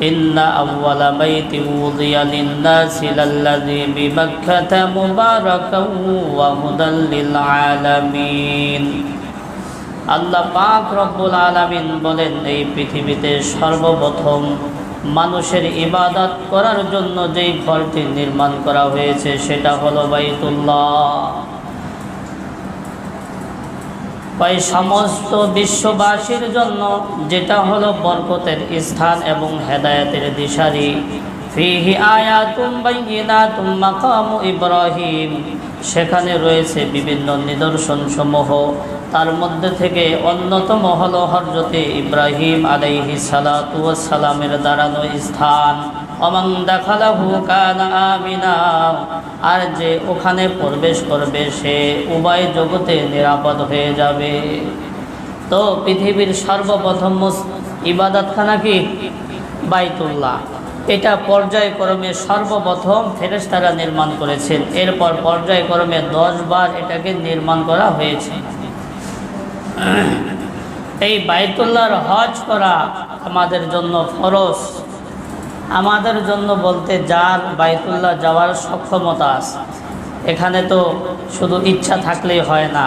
إن أول بيت وضي للناس للذي بمكة مباركا وهدى للعالمين আল্লাহ পাক রব্বুল আলামিন বলেন এই পৃথিবীতে সর্বপ্রথম মানুষের ইবাদত করার জন্য যেই ঘরটি নির্মাণ করা হয়েছে সেটা হলো বাইতুল্লাহ ওই সমস্ত বিশ্ববাসীর জন্য যেটা হলো বরকতের স্থান এবং হেদায়েতের দিশারি। ফিহি আয়াতুম বাইয়িনাতুম মাকামু ইব্রাহিম। সেখানে রয়েছে বিভিন্ন নিদর্শন সমূহ তার মধ্যে থেকে অন্যতম হলো হরজতে ইব্রাহিম আলাইহি সালাতু সালামের দাঁড়ানো স্থান। অমান দেখালাহু কানা আমিনা। আর যে ওখানে প্রবেশ করবে, সে উভয় জগতে নিরাপদ হয়ে যাবে। তো পৃথিবীর সর্বপ্রথম ইবাদতখানা কি? বাইতুল্লাহ। এটা পর্যায়ক্রমে সর্বপ্রথম ফেরেস্তারা নির্মাণ করেছেন। এরপর পর্যায়ক্রমে দশ বার এটাকে নির্মাণ করা হয়েছে। এই বাইতুল্লাহর হজ করা আমাদের জন্য ফরজ। আমাদের জন্য বলতে যার বাইতুল্লাহ যাওয়ার সক্ষমতা আছে। এখানে তো শুধু ইচ্ছা থাকলেই হয় না,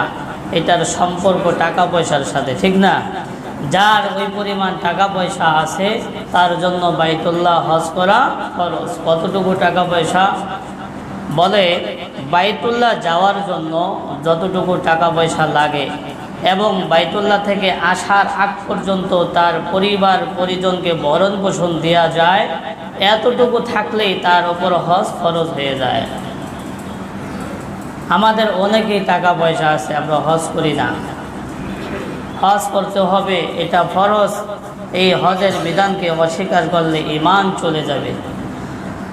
এটার সম্পর্ক টাকা পয়সার সাথে, ঠিক না? যার ওই পরিমাণ টাকা পয়সা আছে, তার জন্য বাইতুল্লাহ হজ করা খরচ কতটুকু টাকা পয়সা? বলে, বাইতুল্লাহ যাওয়ার জন্য যতটুকু টাকা পয়সা লাগে এবং বাইতুল্লাহ থেকে আসার আগ পর্যন্ত তার পরিবার পরিজনকে ভরণ পোষণ দেওয়া যায় এতটুকু থাকলেই তার ওপর হজ খরচ হয়ে যায়। আমাদের অনেকেই টাকা পয়সা আছে, আমরা হজ করি না। হজ করতে হবে, এটা ফরজ। এই হজের বিধানকে অস্বীকার করলে ইমান চলে যাবে।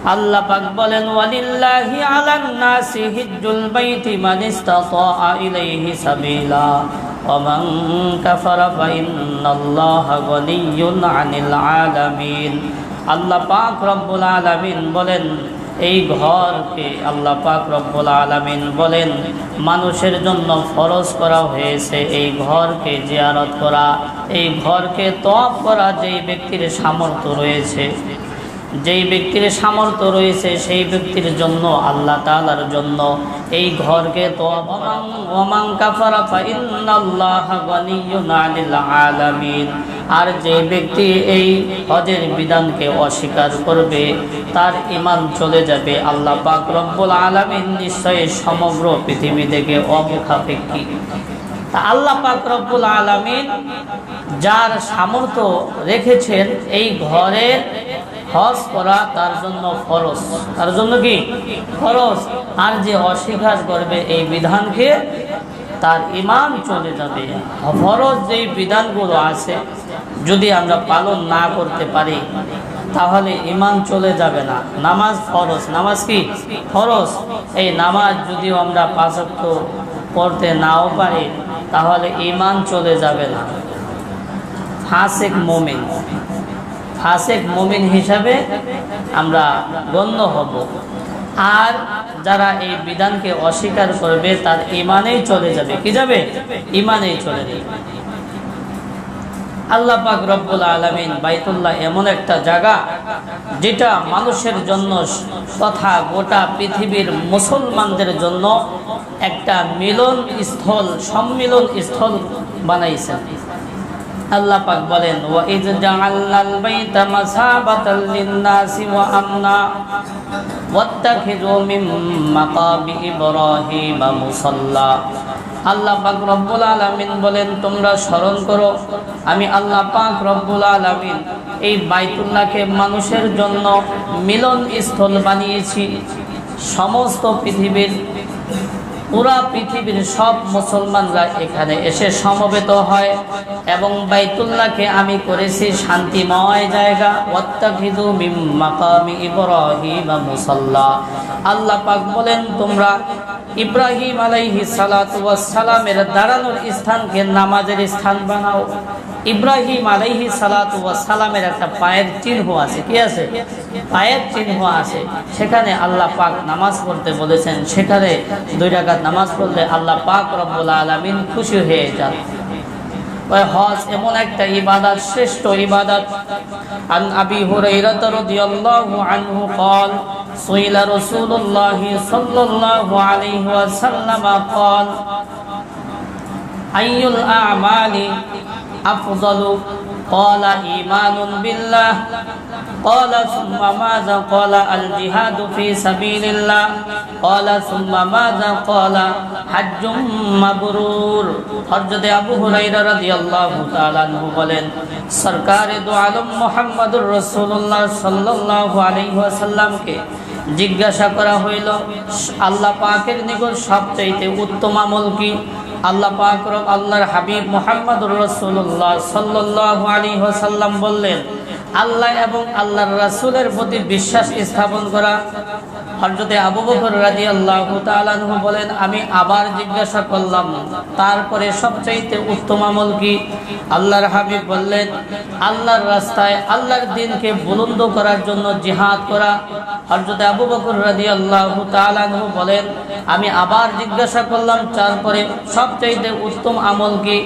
আল্লাহ পাক বলেন, ওয়ালিল্লাহি আলান নাসি হিজ্জুল বাইতি মান ইসতাতা ইলাইহি সাবিলা, ওয়া মান কাফারা ফাইন্নাল্লাহা গনিয়্যুন আনিল আলামিন। আল্লাহ পাক রব্বুল আলামিন বলেন, এই ঘরকে আল্লাহ পাক রব্বুল আলামিন বলেন, মানুষের জন্য ফরজ করা হয়েছে এই ঘরকে জিয়ারত করা। এই ঘরকে তপ করা যেই ব্যক্তির সামর্থ্য রয়েছে। যেই ব্যক্তির সামর্থ্য রয়েছে সেই ব্যক্তির জন্য, আল্লাহ তাআলার জন্য এই ঘরকে তো আর যে ব্যক্তি এই হজের বিধানকে অস্বীকার করবে, তার ইমান চলে যাবে। আল্লাহ পাক রব্বুল আলামিন নিশ্চয়ই সমগ্র পৃথিবী থেকে অমুখাপেক্ষী। তা আল্লাহ পাক রব্বুল আলামিন যার সামর্থ্য রেখেছেন এই ঘরের হজ করা তার জন্য ফরজ। তার জন্য কি? ফরজ। আর যে অস্বীকার করবে এই বিধানকে, তার ইমান চলে যাবে। ফরজ যেই বিধানগুলো আছে, যদি আমরা পালন না করতে পারি, তাহলে ইমান চলে যাবে না। নামাজ ফরজ। নামাজ কি? ফরজ। এই নামাজ যদিও আমরা পাঁচক্ত পড়তে নাও পারি, তাহলে ইমান চলে যাবে না। ফাসেক মোমেন। ফাসেক মোমিন হিসাবে আমরা গণ্য হব। আর যারা এই বিধানকে অস্বীকার করবে, তার ইমানেই চলে যাবে। কি যাবে? ইমানেই চলে যাবে। আল্লাহ পাক রব্বুল আলমিন বাইতুল্লাহ এমন একটা জায়গা যেটা মানুষের জন্য তথা গোটা পৃথিবীর মুসলমানদের জন্য একটা মিলন স্থল সম্মিলন স্থল বানাইছেন আল্লাহ পাক বলেন, ওয়া ইজ জাআলনাল বাইতা মাসাবাতাল লিন-নাসি ওয়া আমনা ওয়াত্তাখিযু মিন মাকামি ইব্রাহিম মুসাল্লা। আল্লাহ পাক রব্বুল আলামিন বলেন, তোমরা স্মরণ করো, আমি আল্লাহ পাক রব্বুল আলামিন এই বাইতুল্লাহকে মানুষের জন্য মিলন স্থল বানিয়েছি। সমস্ত পৃথিবীর পুরা পৃথিবীর সব মুসলমানরা এখানে এসে সমবেত হয় এবং বাইতুল্লাহকে আমি করেছি শান্তিময় জায়গা। ওয়াত্তাখিযু মিন মাকামি ইব্রাহিম মুসাল্লা। আল্লাহ পাক বলেন, তোমরা ইব্রাহিম আলাইহি সালাতু ওয়াস সালামের দাঁড়ানোর স্থানকে নামাজের স্থান বানাও। ইব্রাহিম আলাইহি সালাতু ওয়াস সালামের একটা পায়ের চিহ্ন আছে কি আছে পায়ের চিহ্ন আছে সেখানে আল্লাহ পাক নামাজ পড়তে বলেছেন সেখানে দুই রাকাত নামাজ পড়লে আল্লাহ পাক রব্বুল আলামিন খুশি হয়ে যান ওই হজ এমন একটা ইবাদত শ্রেষ্ঠ ইবাদত عن أبي هريرة رضي الله عنه قال سئل رسول الله صلى الله عليه وسلم قال أي الأعمال أفضل قال إيمان بالله قال ثم ماذا قال الجهاد في سبيل الله قال ثم ماذا قال حج مبرور হযরত আবু হুরায়রা রাদিয়াল্লাহু তাআলা আনহু বলেন সরকারে দু আলম মুহাম্মদুর রাসূলুল্লাহ সাল্লাল্লাহু আলাইহি ওয়াসাল্লামকে জিজ্ঞাসা করা হইল আল্লাহ পাকের নিকট সবচাইতে উত্তম আমল কি আল্লাহ পাক রব আল্লাহর হাবিব মোহাম্মদুর রসুল্লাহ সাল্লাহ আলী ওয়াসাল্লাম বললেন, আল্লাহ এবং আল্লাহর রাসুলের প্রতি বিশ্বাস স্থাপন করা হযরতে আবু বকর রাদিয়াল্লাহু তাআলা আনহু বলেন, আমি আবার জিজ্ঞাসা করলাম, তারপরে সবচাইতে উত্তম আমল কি? আল্লাহর হাবিব বললেন, আল্লাহর রাস্তায় আল্লাহর দিনকে বুলন্দ করার জন্য জিহাদ করা। হযরতে আবু বকর রাদিয়াল্লাহু তাআলা আনহু বলেন, আমি আবার জিজ্ঞাসা করলাম, তারপরে সবচাইতে উত্তম আমল কি?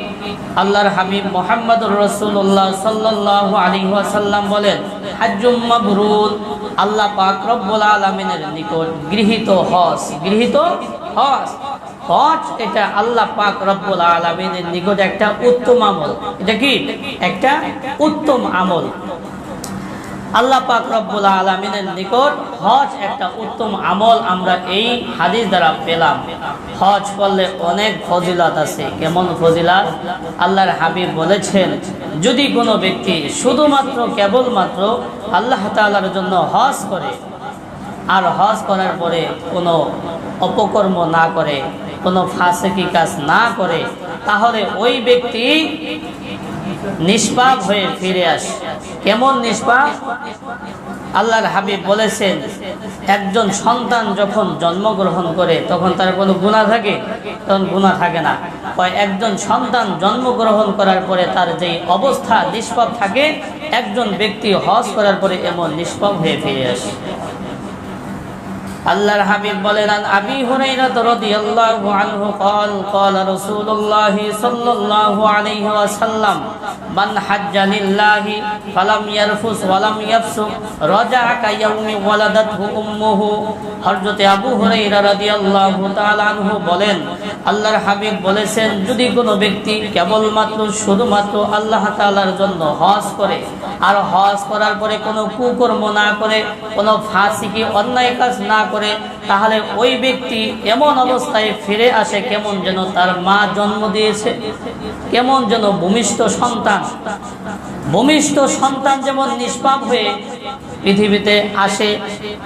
আল্লাহর হাবিব মোহাম্মদুর রাসূলুল্লাহ সাল্লাল্লাহু আলাইহি ওয়াসাল্লাম বলেন, হাজ্জুম মাবরুর। আল্লাহ পাক রব্বুল আলামিনের নিকট গৃহীত হস গৃহীত হস হজ এটা আল্লাহ পাক রব্বুল আলামিনের নিকট একটা উত্তম আমল। এটা কি? একটা উত্তম আমল। আল্লাহ পাক রব্বুল আলমিনের নিকট হজ একটা উত্তম আমল আমরা এই হাদিস দ্বারা পেলাম। হজ করলে অনেক ফজিলাত আছে। কেমন ফজিলাত? আল্লাহর হাবিব বলেছেন, যদি কোনো ব্যক্তি শুধুমাত্র কেবলমাত্র আল্লাহ তাআলার জন্য হজ করে আর হজ করার পরে কোনো অপকর্ম না করে, কোনো ফাঁসেকি কাজ না করে, তাহলে ওই ব্যক্তি নিষ্পাপ হয়ে ফিরে আসে। কেমন নিষ্পাপ? আল্লাহর হাবিব বলেছেন, একজন সন্তান যখন জন্মগ্রহণ করে, তখন তার কোনো গুণা থাকে? তখন গুণা থাকে না। একজন সন্তান জন্মগ্রহণ করার পরে তার যে অবস্থা নিষ্পাপ থাকে, একজন ব্যক্তি হজ করার পরে এমন নিষ্পাপ হয়ে ফিরে আসে। আল্লাহর হাবিব বলেন আন আবি হুরাইরা রাদিয়াল্লাহু আনহু قال قال رسول الله صلى الله عليه وسلم من حج لله فلم يرفث ولم يفسق رجع كيوم ولدته امه হযরত আবু হুরাইরা রাদিয়াল্লাহু তাআলা আনহু বলেন আল্লাহর হাবিব বলেছেন, যদি কোনো ব্যক্তি কেবলমাত্র শুধুমাত্র আল্লাহ তালার জন্য হজ করে, আর হজ করার পরে কোনো কুকর্ম না করে, কোনো ফাঁসিকে অন্যায় কাজ না করে তাহলে ওই ব্যক্তি এমন অবস্থায় ফিরে আসে কেমন যেন তার মা জন্ম দিয়েছে, কেমন যেন ভূমিষ্ঠ সন্তান। ভূমিষ্ঠ সন্তান যেমন নিষ্পাপ হয়ে পৃথিবীতে আসে,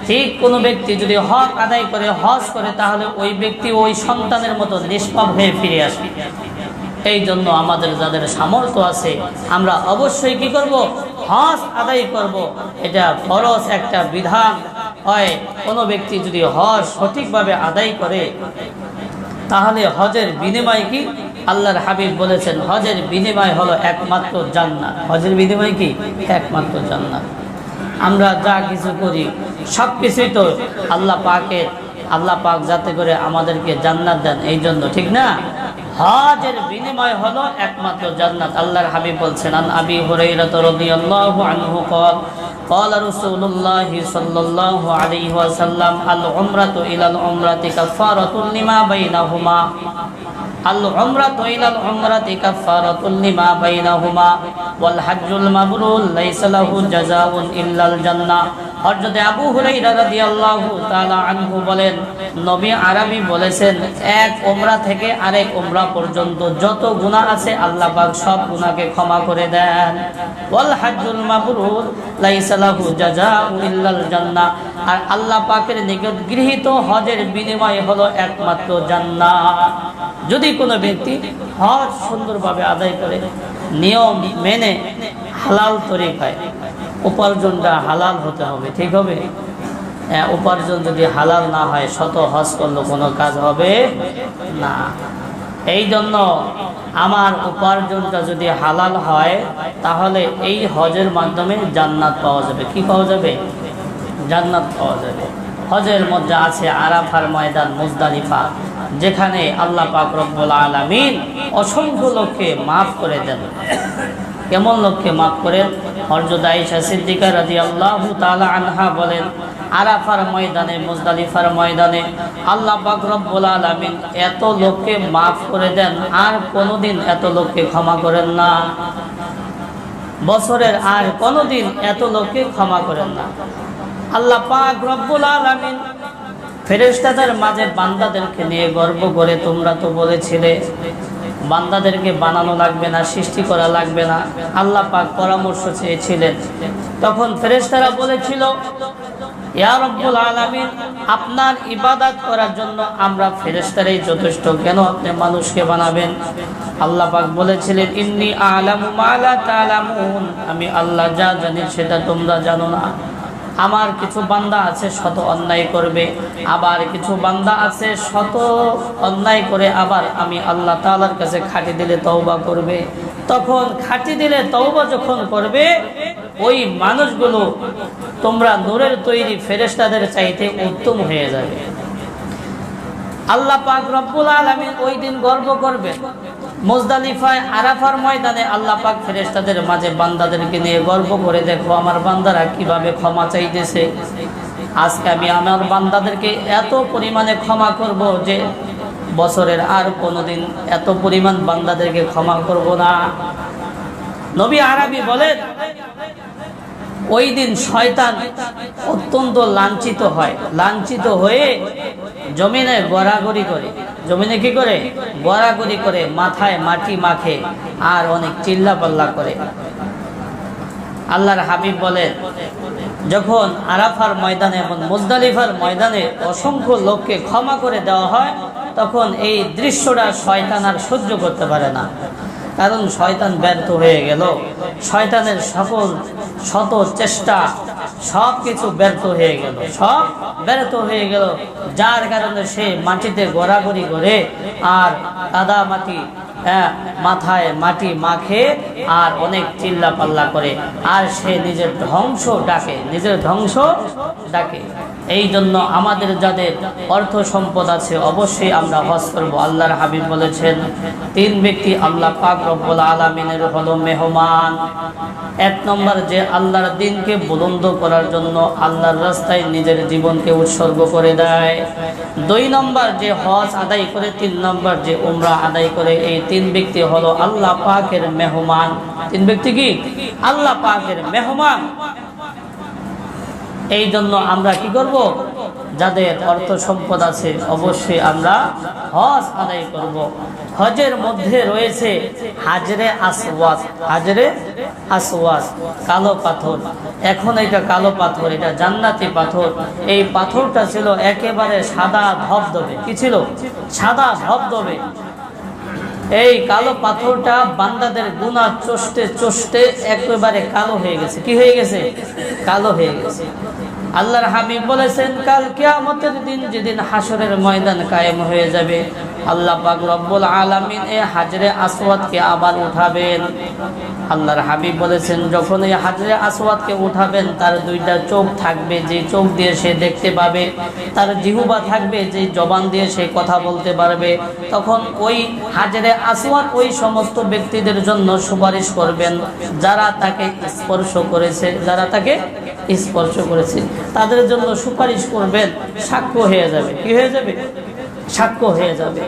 ঠিক কোনো ব্যক্তি যদি হক আদায় করে, হজ করে, তাহলে ওই ব্যক্তি ওই সন্তানের মতো নিষ্পাপ হয়ে ফিরে আসে। এই জন্য আমাদের যাদের সামর্থ্য আছে, আমরা অবশ্যই কি করব? হজ আদায় করব। এটা ফরজ একটা বিধান। হয়, কোনো ব্যক্তি যদি হজ সঠিকভাবে আদায় করে, তাহলে হজের বিনিময় কি? আল্লাহর হাবিব বলেছেন, হজের বিনিময় হলো একমাত্র জান্নাত। হজের বিনিময় কি? একমাত্র জান্নাত। আমরা যা কিছু করি, সব কিছুই তো আল্লাহ পাকের, আল্লাহ পাক যাতে করে আমাদেরকে জান্নাত দেন এই জন্য ঠিক না? হজের বিনিময় হলো একমাত্র জান্নাত আল্লাহর হাবিব বলছেন আন আবি হুরাইরা রাদিয়াল্লাহু আনহু قال قال رسول الله صلى الله عليه وسلم العمرة إلى العمرة كفارة لما بينهما العمرة إلى العمرة كفارة لما بينهما والحج المبرور ليس له جزاء إلا الجنة হযরত আবু হুরাইরা রাদিয়াল্লাহু তাআলা আনহু বলেন, নবী আরবি বলেছেন, এক ওমরা থেকে আরেক ওমরা পর্যন্ত যত গুনাহ আছে আল্লাহ পাক সব গুনাহকে ক্ষমা করে দেন। ওয়াল হাজ্জুল মাবরুর, লাইসা লাহু আর আল্লাহ পাকের নিকট গৃহীত হজের বিনিময় হলো একমাত্র জান্নাত যদি কোনো ব্যক্তি হজ সুন্দরভাবে আদায় করে, নিয়ম মেনে হালাল তরিকায় উপার্জনটা হালাল হতে হবে ঠিক হবে? হ্যাঁ, উপার্জন যদি হালাল না হয় শত হজ করলে কোনো কাজ হবে না। এই জন্য আমার উপার্জনটা যদি হালাল হয় তাহলে এই হজের মাধ্যমে জান্নাত পাওয়া যাবে। কি পাওয়া যাবে? জান্নাত পাওয়া যাবে। হজের মধ্যে আছে আরাফার ময়দান মুজদালিফা যেখানে আল্লাহ পাক রব্বুল আলামিন অসংখ্য লোককে মাফ করে দেন। কেমন লোককে মাফ করেন? হরজত আয়েশা সিদ্দিকা রাদিয়াল্লাহু তাআলা আনহা বলেন, আরাফার ময়দানে, মুজদালিফার ময়দানে আল্লাহ পাক রব্বুল আলামিন এত লোককে মাফ করে দেন, আর কোনোদিন এত লোককে ক্ষমা করেন না। বছরের আর কোনোদিন এত লোককে ক্ষমা করেন না। আল্লাহ পাক রব্বুল আলামিন ফেরেশতাদের মাঝে বান্দাদেরকে নিয়ে গর্ব করে তোমরা তো বলেছিলে বান্দাদেরকে বানানো লাগবে না, সৃষ্টি করা লাগবে না। আল্লাহ পাক পরামর্শ চেয়েছিলেন। তখন ফেরেশতারা বলেছিল, ইয়া রব্বুল আলামিন, আপনার ইবাদত করার জন্য আমরা ফেরেশতারাই যথেষ্ট। কেন আপনি মানুষকে বানাবেন? আল্লাহ পাক বলেছিলেন, ইন্নি আলামু আমি আল্লাহ যা জানি সেটা তোমরা জানো না। আমার কিছু বান্দা আছে, শত অন্যায় করবে। আবার কিছু বান্দা আছে, শত অন্যায় করে আবার আমি আল্লাহ তালার কাছে খাটি দিলে তওবা করবে। তখন খাটি দিলে তওবা যখন করবে, ওই মানুষগুলো তোমরা নূরের তৈরি ফেরেস্তাদের চাইতে উত্তম হয়ে যাবে। আল্লাহ পাক রব্বুল আলামিন ওই দিন গর্ব করবে মুজদালিফায় আরাফার ময়দানে আল্লাহ পাক ফেরেশতাদের মাঝে বান্দাদেরকে নিয়ে গর্ব করে, দেখো, আমার বান্দারা কীভাবে ক্ষমা চাইতেছে। আজকে আমি আমার বান্দাদেরকে এত পরিমাণে ক্ষমা করব যে বছরের আর কোনোদিন এত পরিমাণ বান্দাদেরকে ক্ষমা করব না। নবী আরবি বলেন, ওই দিন শয়তান অত্যন্ত লাঞ্ছিত হয়। লাঞ্ছিত হয়ে জমিনে গড়াগড়ি করে। জমিনে কি করে? গড়াগড়ি করে মাথায় মাটি মাখে আর অনেক চিল্লা পাল্লা করে। আল্লাহর হাবিব বলেন, যখন আরাফার ময়দানে এবং মুজদালিফার ময়দানে অসংখ্য লোককে ক্ষমা করে দেওয়া হয়, তখন এই দৃশ্যটা শয়তান আর সহ্য করতে পারে না। কারণ শয়তান ব্যর্থ হয়ে গেল। শয়তানের সকল শত চেষ্টা সব কিছু ব্যর্থ হয়ে গেল। সব ব্যর্থ হয়ে গেল। যার কারণে সে মাটিতে গড়াগড়ি করে আর কাদা মাটি মাথায় মাটি মাখে আর অনেক চিল্লা পাল্লা করে। আর সে নিজের ধ্বংস ডাকে, নিজের ধ্বংস ডাকে। এই জন্য আমাদের যাদের অর্থ সম্পদ আছে, অবশ্যই আমরা হজ করব। আল্লাহর হাবিব বলেছেন, তিন ব্যক্তি আল্লাহ পাক রব্বুল আলমিনের হলো মেহমান। এক নম্বর, যে আল্লাহর দিনকে বুলন্দ করার জন্য আল্লাহর রাস্তায় নিজের জীবনকে উৎসর্গ করে দেয়। দুই নম্বর, যে হজ আদায় করে, তিন নম্বর, যে উমরা আদায় করে, এই তিন ব্যক্তি হলো আল্লাহ পাকের মেহমান। তিন ব্যক্তি কি? আল্লাহ পাকের মেহমান। এই জন্য আমরা কি করব? যাদের অর্থ সম্পদ আছে, অবশ্যই আমরা হজ আদায় করব। হজের মধ্যে রয়েছে হাজরে আসওয়াজ হাজরে আসওয়াজ কালো পাথর। এখন এটা কালো পাথর, এটা জান্নাতি পাথর। এই পাথরটা ছিল একেবারে সাদা ধবধবে। কি ছিল? সাদা ধবধবে। এই কালো পাথরটা বান্দাদের গুণা চষ্টে চষ্টে একেবারে কালো হয়ে গেছে। কি হয়ে গেছে? কালো হয়ে গেছে। আল্লাহর হাবিব বলেছেন, কাল কেয়ামতের দিন যেদিন হাসরের ময়দান কায়েম হয়ে যাবে, আল্লাহ পাক রব্বুল আলামিন এ হাজরে আসওয়াদকে আবার উঠাবেন। আল্লাহর হাবিব বলেছেন, যখন এই হাজরে আসওয়াদকে উঠাবেন, তার দুইটা চোখ থাকবে, যে চোখ দিয়ে সে দেখতে পাবে, তার জিহুবা থাকবে, যে জবান দিয়ে সে কথা বলতে পারবে, তখন ওই হাজরে আসওয়াদ ওই সমস্ত ব্যক্তিদের জন্য সুপারিশ করবেন, যারা তাকে স্পর্শ করেছে, যারা তাকে স্পর্শ করেছে। তাদের জন্য সুপারিশ করবেন, সাক্ষ্য হয়ে যাবে। কি হয়ে যাবে? সাক্ষ্য হয়ে যাবে।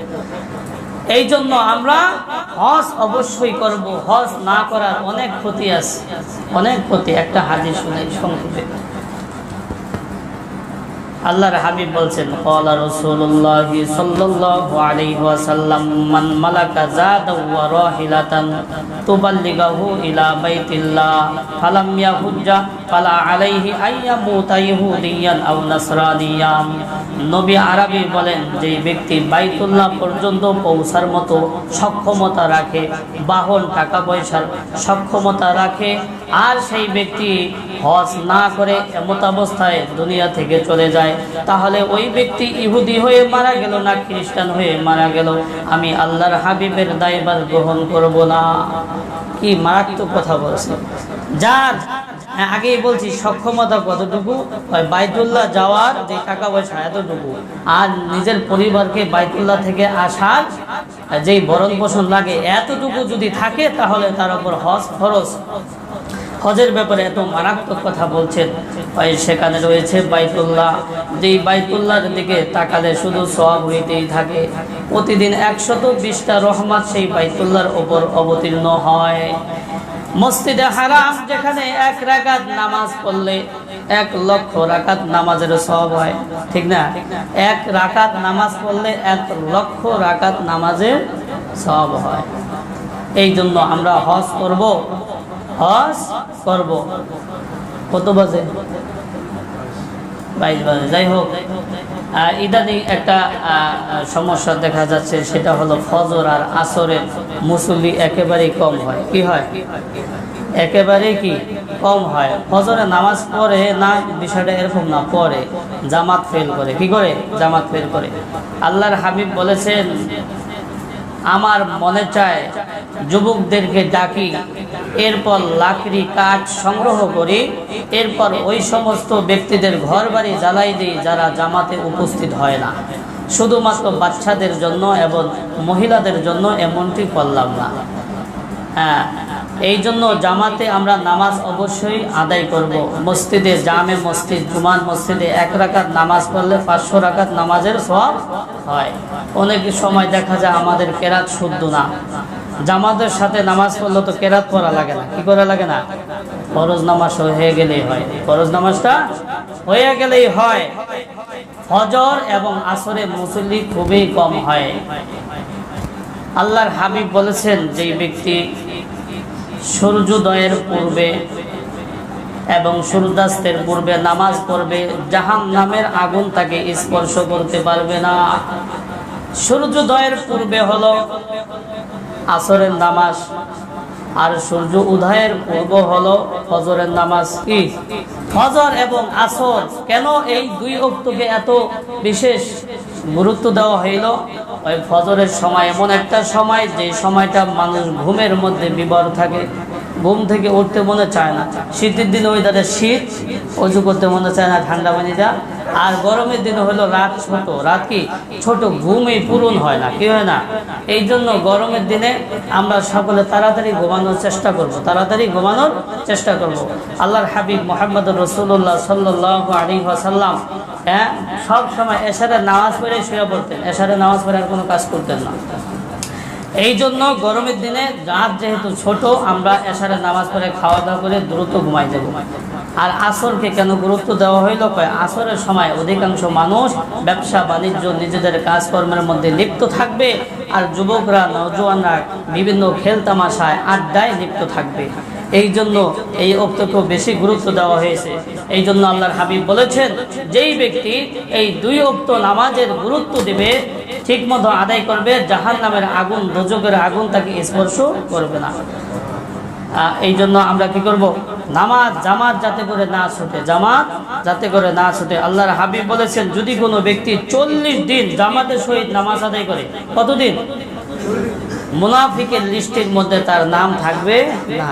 এই জন্য আমরা হজ অবশ্যই করব। হজ না করার অনেক ক্ষতি আছে। অনেক ক্ষতি। একটা হাজির শুনে সংক্ষেপে। আল্লাহর হাবিব বলছেন রাসূলুল্লাহ সাল্লাল্লাহু আলাইহি ওয়াসাল্লাম, মান মালাকা জাদা ওয়া রাহিলাতান, তুবাল্লিগাহু ইলা বাইতিল্লাহ, ফালাম ইয়াহুজ্জা ফালা আলাইহি আইয়ামুতা ইহুদিয়ান আও নাসরানিয়ান নবী আরবি বলেন যে ব্যক্তি বাইতুল্লাহ পর্যন্ত পৌঁছার মতো সক্ষমতা রাখে, বাহন, টাকা পয়সার সক্ষমতা রাখে, আর সেই ব্যক্তি হজ না করে এমত অবস্থায় দুনিয়া থেকে চলে যায়, তাহলে ওই ব্যক্তি ইহুদি হয়ে মারা গেল না খ্রিস্টান হয়ে মারা গেল? আমি আল্লাহর হাবিবের দায়বার গ্রহণ করব না। কি মারাত্মক কথা বলছে যার আগেই বলছি, সক্ষমতা কতটুকু? বাইতুল্লাহ যাওয়ার যে টাকা পয়সা, এতটুকু। আর নিজের পরিবারকে বাইতুল্লাহ থেকে আসার যেই বরণ পোষণ লাগে, এতটুকু যদি থাকে, তাহলে তার উপর হজ খরচ হজের ব্যাপারে এত মারাত্মক কথা বলছেন। সেখানে রয়েছে বাইতুল্লাহ। যেই বাইতুল্লাহর দিকে তাকালে শুধু সব হইতেই থাকে। প্রতিদিন একশত বিশটা রহমত সেই বাইতুল্লাহর ওপর অবতীর্ণ হয়। মসজিদে হারাম যেখানে এক রাকাত নামাজ পড়লে এক লক্ষ রাকাত নামাজের সব হয়। ঠিক না? এক রাকাত নামাজ পড়লে এক লক্ষ রাকাত নামাজের সব হয়। এই জন্য আমরা হজ করব। হজ করব। কত বাজে? বাইশ বাজে। যাই হোক ইদানিং একটা সমস্যা দেখা যাচ্ছে, সেটা হলো ফজর আর আসরের মুসল্লি একেবারেই কম হয়। কি হয়? একেবারেই কি? কম হয়। ফজরে নামাজ পড়ে না, বিষয়টা এরকম না, পড়ে। জামাত ফেল করে। কি করে? জামাত ফেল করে। আল্লাহর হাবিব বলেছেন আমার মনে চায়, যুবকদেরকে ডাকি, এরপর লাকড়ি কাঠ সংগ্রহ করি, এরপর ওই সমস্ত ব্যক্তিদের ঘর বাড়ি জ্বালাই দিই যারা জামাতে উপস্থিত হয় না। শুধুমাত্র বাচ্চাদের জন্য এবং মহিলাদের জন্য এমনটি করলাম না। হ্যাঁ এই জন্য জামাতে আমরা নামাজ অবশ্যই আদায় করব। মসজিদে, জামে মসজিদ জুমান মসজিদে এক রাকাত নামাজ পড়লে পাঁচশো রাকাত নামাজের সব হয়। অনেক সময় দেখা যায় আমাদের কেরাত শুদ্ধ না। জামাতের সাথে নামাজ পড়লে তো কেরাত পড়া লাগে না। কি করা লাগে না? ফরজ নামাজ হয়ে গেলেই হয়। ফরজ নামাজটা হয়ে গেলেই হয়। হজর এবং আসরে মুসল্লি খুবই কম হয়। আল্লাহর হাবিব বলেছেন, যেই ব্যক্তি সূর্যোদয়ের পূর্বে এবং সূর্যাস্তের পূর্বে নামাজ পড়বে জাহান নামের আগুন তাকে স্পর্শ করতে পারবে না। সূর্যোদয়ের পূর্বে হলো আসরের নামাজ, আর সূর্য উদয়ের পূর্ব হলো ফজরের নামাজ। কি? ফজর এবং আসর কেন এই দুই অক্তকে এত বিশেষ গুরুত্ব দেওয়া হইল? ওই ফজরের সময় এমন একটা সময় যে সময়টা মানুষ ঘুমের মধ্যে বিবর থাকে। ঘুম থেকে উঠতে মনে চায় না। শীতের দিনে ওই তাদের শীত, অজু করতে মনে চায় না, ঠান্ডা পানি যা আর গরমের দিনে হলো রাত ছোট। রাত কি? ছোট ঘুমই পূরণ হয় না। কি হয় না? এই জন্য গরমের দিনে আমরা সকলে তাড়াতাড়ি ঘুমানোর চেষ্টা করব। তাড়াতাড়ি ঘুমানোর চেষ্টা করব। আল্লাহর হাবিব মোহাম্মদ রসুল্লাহ সাল্লাহ আলী সাল্লাম হ্যাঁ? সব সময় এশারের নামাজ পড়ে শুয়ে পড়তেন। এশারের নামাজ পড়ে আর কোনো কাজ করতেন না। এই জন্য গরমের দিনে রাত যেহেতু ছোট, আমরা এশারের নামাজ পড়ে খাওয়া দাওয়া করে দ্রুত ঘুমাই যাব। আর আসরকে কেন গুরুত্ব দেওয়া হইল? কয়, আসরের সময় অধিকাংশ মানুষ ব্যবসা, বাণিজ্য, নিজেদের কাজকর্মের মধ্যে লিপ্ত থাকবে আর যুবকরা নৌজওয়ানরা বিভিন্ন খেল তামাশায় আড্ডায় লিপ্ত থাকবে। এই জন্য এই অক্তকে বেশি গুরুত্ব দেওয়া হয়েছে। এই জন্য আল্লাহর হাবিব বলেছেন, যেই ব্যক্তি এই দুই অক্ত নামাজের গুরুত্ব দেবে ঠিক মতো আদায় করবে জাহান নামের আগুন দোজকের আগুন তাকে স্পর্শ করবে না। এই জন্য আমরা কি করব? নামাজ, জামাত যাতে করে না ছুটে। জামাত যাতে করে না ছুটে। আল্লাহর হাবিব বলেছেন, যদি কোনো ব্যক্তি চল্লিশ দিন জামাতের সহিত নামাজ আদায় করে, কতদিন? মুনাফিকের লিস্টের মধ্যে তার নাম থাকবে না।